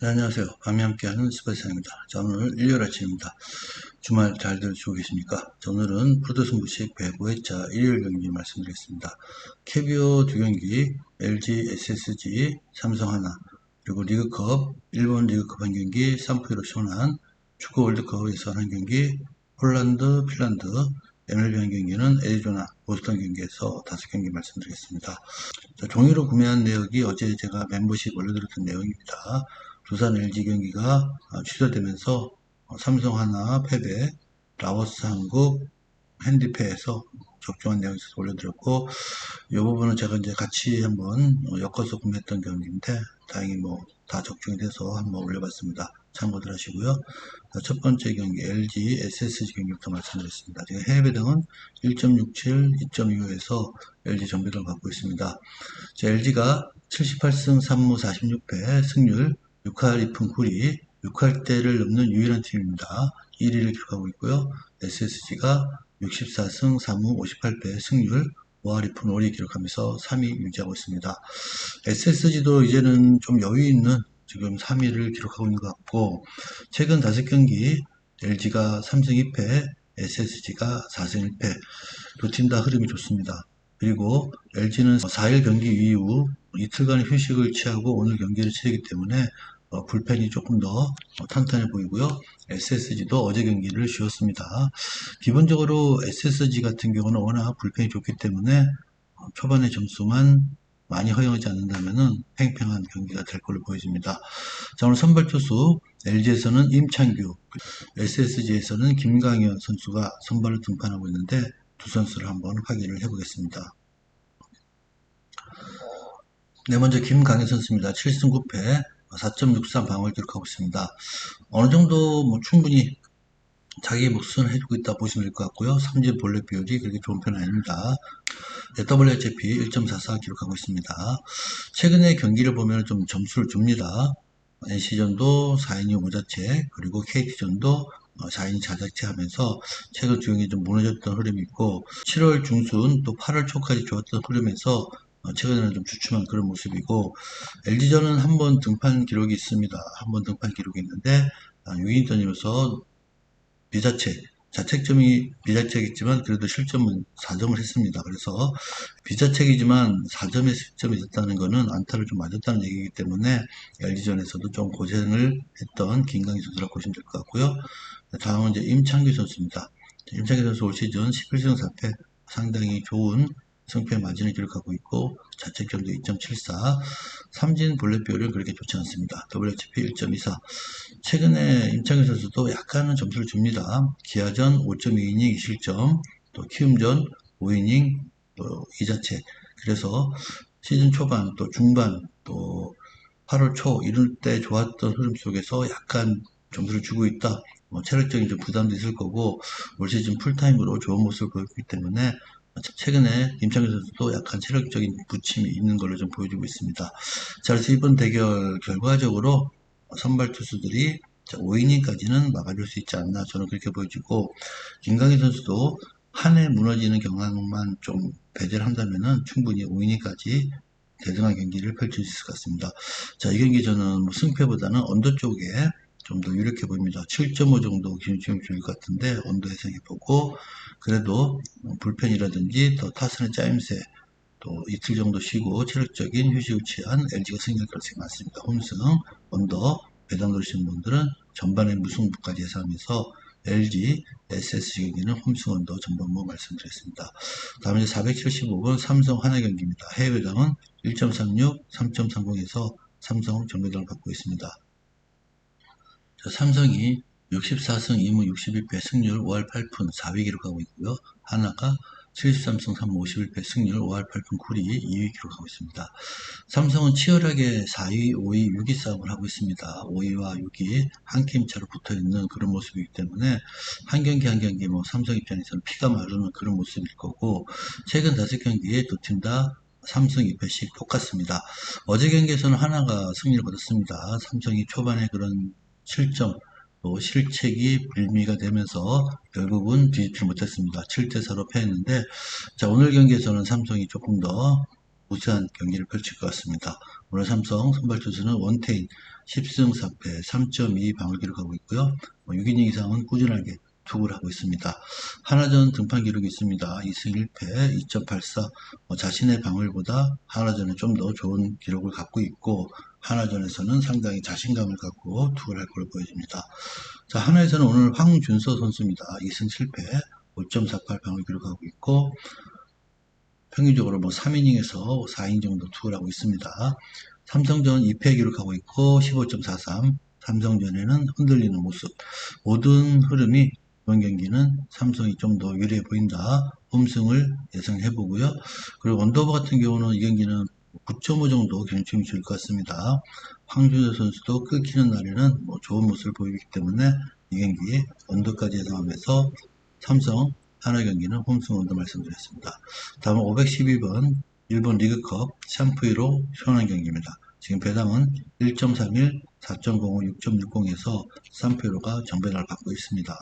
네, 안녕하세요. 밤에 함께하는 스파이사입니다. 자, 오늘 일요일 아침입니다. 주말 잘들 지고 계십니까? 자, 오늘은 프로듀승부식 배구 회차 일요일 경기 말씀드리겠습니다. KBO 두 경기, LG, SSG, 삼성 하나, 그리고 리그컵, 일본 리그컵 한 경기, 산프이로 시원한 축구 월드컵에서 한 경기, 폴란드, 핀란드, MLB 한 경기는 애리조나, 보스턴 경기에서 다섯 경기 말씀드리겠습니다. 자, 종이로 구매한 내역이 어제 제가 멤버십 올려드렸던 내용입니다. 두산 LG 경기가 어, 취소되면서 어, 삼성 하나 패배, 라오스 한국 핸디패에서 적중한 내용에서 올려드렸고 이 부분은 제가 이제 같이 한번 어, 엮어서 구매했던 경기인데 다행히 뭐 다 적중이 돼서 한번 올려봤습니다. 참고들 하시고요. 첫 번째 경기 LG SSG 경기부터 말씀드렸습니다. 지금 해외 배당은 1.67, 2.25에서 LG 전배당을 받고 있습니다. LG가 78승 3무 46패 승률 6할 2푼 9리 6할 대를 넘는 유일한 팀입니다. 1위를 기록하고 있고요. SSG가 64승 3무 58패 승률 5할 2푼 5리 기록하면서 3위 유지하고 있습니다. SSG도 이제는 좀 여유 있는 지금 3위를 기록하고 있는 것 같고 최근 5경기 LG가 3승 2패 SSG가 4승 1패 두 팀 다 흐름이 좋습니다. 그리고 LG는 4일 경기 이후 이틀간의 휴식을 취하고 오늘 경기를 치르기 때문에 어, 불펜이 조금 더 어, 탄탄해 보이고요. SSG도 어제 경기를 쉬었습니다. 기본적으로 SSG 같은 경우는 워낙 불펜이 좋기 때문에 어, 초반에 점수만 많이 허용하지 않는다면 팽팽한 경기가 될 걸로 보여집니다. 자, 오늘 선발 투수 LG에서는 임창규, SSG에서는 김강현 선수가 선발을 등판하고 있는데 두 선수를 한번 확인을 해보겠습니다. 네, 먼저 김강현 선수입니다. 7승 9패, 4.63 방어를 기록하고 있습니다. 어느 정도 뭐 충분히 자기 몫은 해주고 있다 보시면 될 것 같고요. 삼진 볼넷 비율이 그렇게 좋은 편은 아닙니다. WHP 1.44 기록하고 있습니다. 최근에 경기를 보면 좀 점수를 줍니다. NC전도 4이닝 5자체 그리고 KT전도 4이닝 자자체 하면서 최근 두 경기 좀 무너졌던 흐름이 있고 7월 중순 또 8월 초까지 좋았던 흐름에서 어, 최근에는 좀 주춤한 그런 모습이고 LG전은 한 번 등판 기록이 있습니다. 한 번 등판 기록이 있는데 6인턴이면서 아, 비자책 자책점이 비자책이지만 그래도 실점은 4점을 했습니다. 그래서 비자책이지만 4점의 실점이 있었다는 것은 안타를 좀 맞았다는 얘기이기 때문에 LG전에서도 좀 고생을 했던 김강희 선수라고 보시면 될 것 같고요. 다음은 이제 임창규 선수입니다. 임창규 선수 올 시즌 11승 4패 상당히 좋은 승패 마진을 기록하고 있고 자책점도 2.74 삼진 볼넷 비율은 그렇게 좋지 않습니다. WHP 1.24 최근에 임창규 선수도 약간은 점수를 줍니다. 기아전 5.2이닝 2실점 또 키움전 5이닝 또 이자책 그래서 시즌 초반 또 중반 또 8월 초 이럴 때 좋았던 흐름 속에서 약간 점수를 주고 있다. 뭐 체력적인 좀 부담도 있을 거고 올 시즌 풀타임으로 좋은 모습을 보였기 때문에 최근에 김창규 선수도 약간 체력적인 부침이 있는 걸로 좀 보여주고 있습니다. 자, 그래서 이번 대결 결과적으로 선발 투수들이 5이닝까지는 막아줄 수 있지 않나 저는 그렇게 보여지고 김강희 선수도 한 해 무너지는 경향만 좀 배제를 한다면 충분히 5이닝까지 대등한 경기를 펼칠 수 있을 것 같습니다. 자, 이 경기 저는 뭐 승패보다는 언더 쪽에 좀 더 유력해 보입니다. 7.5 정도 기준점 주일 것 같은데 언더 해석해 보고 그래도 불펜이라든지 더 타선의 짜임새 또 이틀 정도 쉬고 체력적인 휴식을 취한 LG가 승리할 가능성이 많습니다. 홈승, 언더, 배당 노리시는 분들은 전반에 무승부까지 예상하면서 LG, SSG 경기는 홈승 언더 전반부 말씀드렸습니다. 다음에 475번 삼성 하나 경기입니다. 해외 배당은 1.36, 3.30에서 삼성 전배당을 받고 있습니다. 삼성이 64승 2무 61패 승률 5할 8푼 4위 기록하고 있고요. 하나가 73승 3무 51패 승률 5할 8푼 9리 2위 기록하고 있습니다. 삼성은 치열하게 4위, 5위, 6위 싸움을 하고 있습니다. 5위와 6위 한 게임 차로 붙어 있는 그런 모습이기 때문에 한 경기 한 경기 뭐 삼성 입장에서는 피가 마르는 그런 모습일 거고 최근 5경기에 두 팀다 3승 2패씩 똑같습니다. 어제 경기에서는 하나가 승리를 거뒀습니다. 삼성이 초반에 그런 실점 또 실책이 불미가 되면서 결국은 뒤집지 못했습니다. 7대4로 패했는데 자 오늘 경기에서는 삼성이 조금 더 우세한 경기를 펼칠 것 같습니다. 오늘 삼성 선발 투수는 원태인 10승 4패 3.2 방을 기록하고 있고요. 6이닝 이상은 꾸준하게 투구를 하고 있습니다. 하나전 등판 기록이 있습니다. 2승 1패 2.84뭐 자신의 방울보다 하나전에 좀더 좋은 기록을 갖고 있고 하나전에서는 상당히 자신감을 갖고 투구를 할 걸로 보여집니다. 자 하나에서는 오늘 황준서 선수입니다. 2승 7패 5.48 방을 기록하고 있고 평균적으로 뭐 3이닝에서 4이닝 정도 투구를 하고 있습니다. 삼성전 2패 기록하고 있고 15.43 삼성전에는 흔들리는 모습 모든 흐름이 이번 경기는 삼성이 좀 더 유리해 보인다. 홈승을 예상해 보고요. 그리고 원더버 같은 경우는 이 경기는 9.5 정도 경침이 줄 것 같습니다. 황준호 선수도 끊기는 날에는 뭐 좋은 모습을 보이기 때문에 이 경기 언더까지 예상하면서 삼성 하나 경기는 홈승 언더 말씀드렸습니다. 다음은 512번 일본 리그컵 샴푸이로 시원한 경기입니다. 지금 배당은 1.31, 4.05, 6.60에서 샴푸이로가 정배당을 받고 있습니다.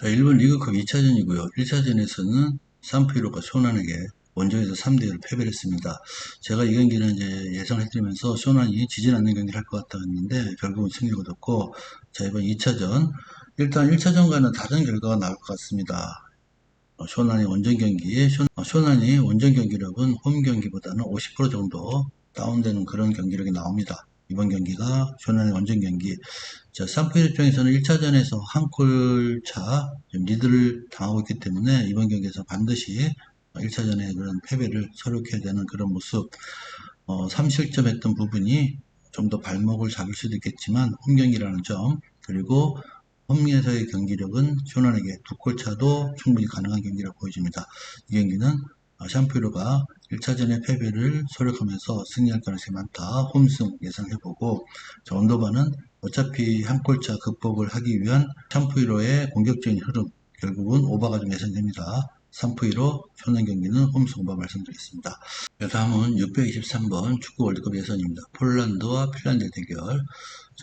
자, 일본 리그컵 2차전이고요. 1차전에서는 샴푸이로가 쇼난에게 원정에서 3대1 패배를 했습니다. 제가 이 경기는 이제 예상을 해드리면서 쇼난이 지진 않는 경기를 할 것 같다 했는데 결국은 승리를 거뒀고 자 이번 2차전 일단 1차전과는 다른 결과가 나올 것 같습니다. 어, 쇼난이 원정 경기, 쇼, 어, 쇼난이 원정 경기력은 홈 경기보다는 50% 정도 다운되는 그런 경기력이 나옵니다. 이번 경기가 쇼난의 원정 경기. 자, 삼프일 입장에서는 1차전에서 한 골 차 리드를 당하고 있기 때문에 이번 경기에서 반드시 1차전에 그런 패배를 서력해야 되는 그런 모습. 어, 3실점 했던 부분이 좀 더 발목을 잡을 수도 있겠지만 홈 경기라는 점 그리고 홈에서의 경기력은 쇼난에게 두 골 차도 충분히 가능한 경기라고 보여집니다. 이 경기는 샴푸이로가 1차전의 패배를 소력하면서 승리할 가능성이 많다. 홈승 예상해보고 자, 언더바는 어차피 한 골차 극복을 하기 위한 샴푸이로의 공격적인 흐름 결국은 오바가 좀 예상됩니다. 3프2로 현안 경기는 홈승 오바 말씀드리겠습니다. 다음은 623번 축구 월드컵 예선입니다. 폴란드와 핀란드 대결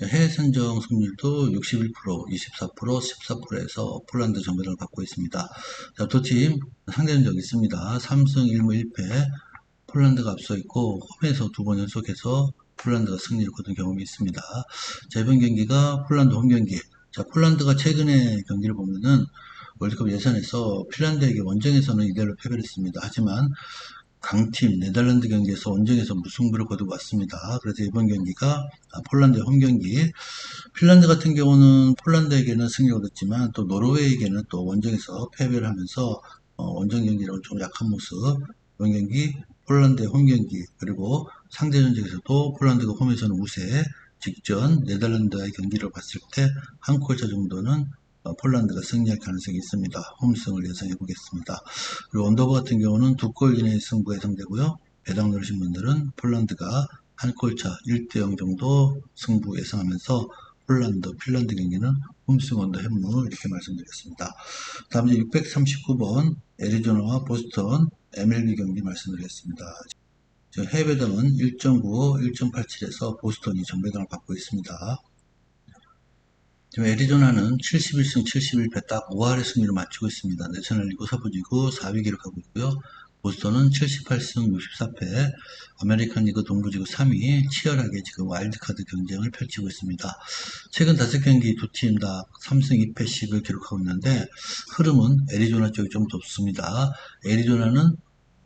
해외 선정 승률도 61%, 24%, 14%에서 폴란드 정배를 받고 있습니다. 자, 두팀 상대전적 있습니다. 3승 1무 1패 폴란드가 앞서 있고 홈에서 두 번 연속해서 폴란드가 승리를 거둔 경험이 있습니다. 자, 이번 경기가 폴란드 홈 경기. 자, 폴란드가 최근에 경기를 보면은 월드컵 예선에서 핀란드에게 원정에서는 이대로 패배를 했습니다. 하지만 강팀 네덜란드 경기에서 원정에서 무승부를 거두고 왔습니다. 그래서 이번 경기가 폴란드의 홈 경기. 핀란드 같은 경우는 폴란드에게는 승리를 얻었지만 또 노르웨이에게는 또 원정에서 패배를 하면서 어, 원정 경기랑 좀 약한 모습. 이번 경기 폴란드의 홈 경기 그리고 상대 전적에서도 폴란드가 홈에서는 우세. 직전 네덜란드와의 경기를 봤을 때 한 골차 정도는 어, 폴란드가 승리할 가능성이 있습니다. 홈승을 예상해 보겠습니다. 그리고 언더버 같은 경우는 두 골 이내의 승부 예상되고요. 배당 누르신 분들은 폴란드가 한 골차 1대0 정도 승부 예상하면서 폴란드, 핀란드 경기는 홈승 언더 햄물 이렇게 말씀드렸습니다. 다음 이제 639번 애리조나와 보스턴 MLB 경기 말씀드리겠습니다. 해외 배당은 1.95, 1.87에서 보스턴이 전배당을 받고 있습니다. 지금 애리조나는 71승 71패 딱 5할의 승리를 마치고 있습니다. 내셔널 리그 서부지구 4위 기록하고 있고요. 보스턴은 78승 64패, 아메리칸 리그 동부지구 3위 치열하게 지금 와일드카드 경쟁을 펼치고 있습니다. 최근 5경기 두 팀 다 3승 2패씩을 기록하고 있는데 흐름은 애리조나 쪽이 좀 좁습니다. 애리조나는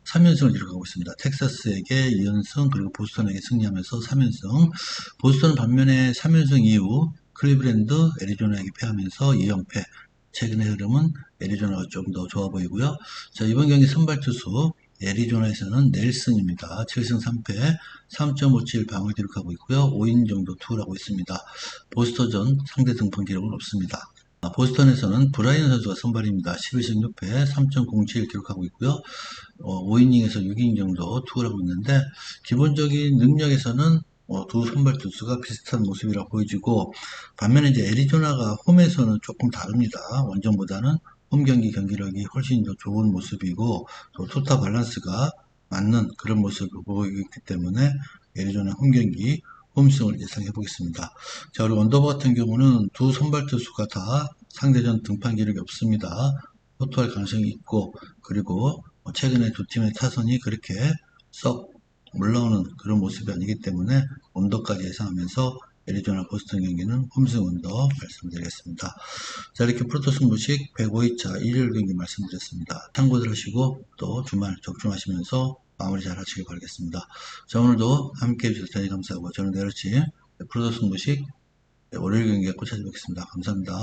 3연승을 기록하고 있습니다. 텍사스에게 2연승 그리고 보스턴에게 승리하면서 3연승 보스턴 반면에 3연승 이후 클리브랜드, 애리조나에게 패하면서 2연패. 최근의 흐름은 애리조나가 좀 더 좋아 보이고요. 자, 이번 경기 선발 투수 애리조나에서는 넬슨입니다. 7승 3패, 3.57 방을 기록하고 있고요. 5인 정도 투구를 하고 있습니다. 보스터전 상대 등판 기록은 없습니다. 아, 보스턴에서는 브라이언 선수가 선발입니다. 11승 6패, 3.07 기록하고 있고요. 어, 5이닝에서 6이닝 정도 투구를 하고 있는데 기본적인 능력에서는 어, 두 선발 투수가 비슷한 모습이라 보여지고 반면에 이제 애리조나가 홈에서는 조금 다릅니다. 원정보다는 홈 경기 경기력이 훨씬 더 좋은 모습이고 또 토타 밸런스가 맞는 그런 모습을 보이기 때문에 애리조나 홈 경기 홈승을 예상해 보겠습니다. 자, 그리고 원더버 같은 경우는 두 선발 투수가 다 상대전 등판 기록이 없습니다. 호투할 가능성이 있고 그리고 뭐 최근에 두 팀의 타선이 그렇게 썩 올라오는 그런 모습이 아니기 때문에 언더까지 예상하면서 애리조나 보스턴 경기는 홈승 언더 말씀드리겠습니다. 자 이렇게 프로토 승부식 105회차 일요일 경기 말씀드렸습니다. 참고들 하시고 또 주말 적중하시면서 마무리 잘 하시길 바라겠습니다. 자 오늘도 함께 해주셔서 대단히 감사하고 저는 내일치 프로토 승부식 월요일 경기에 꼭 찾아뵙겠습니다. 감사합니다.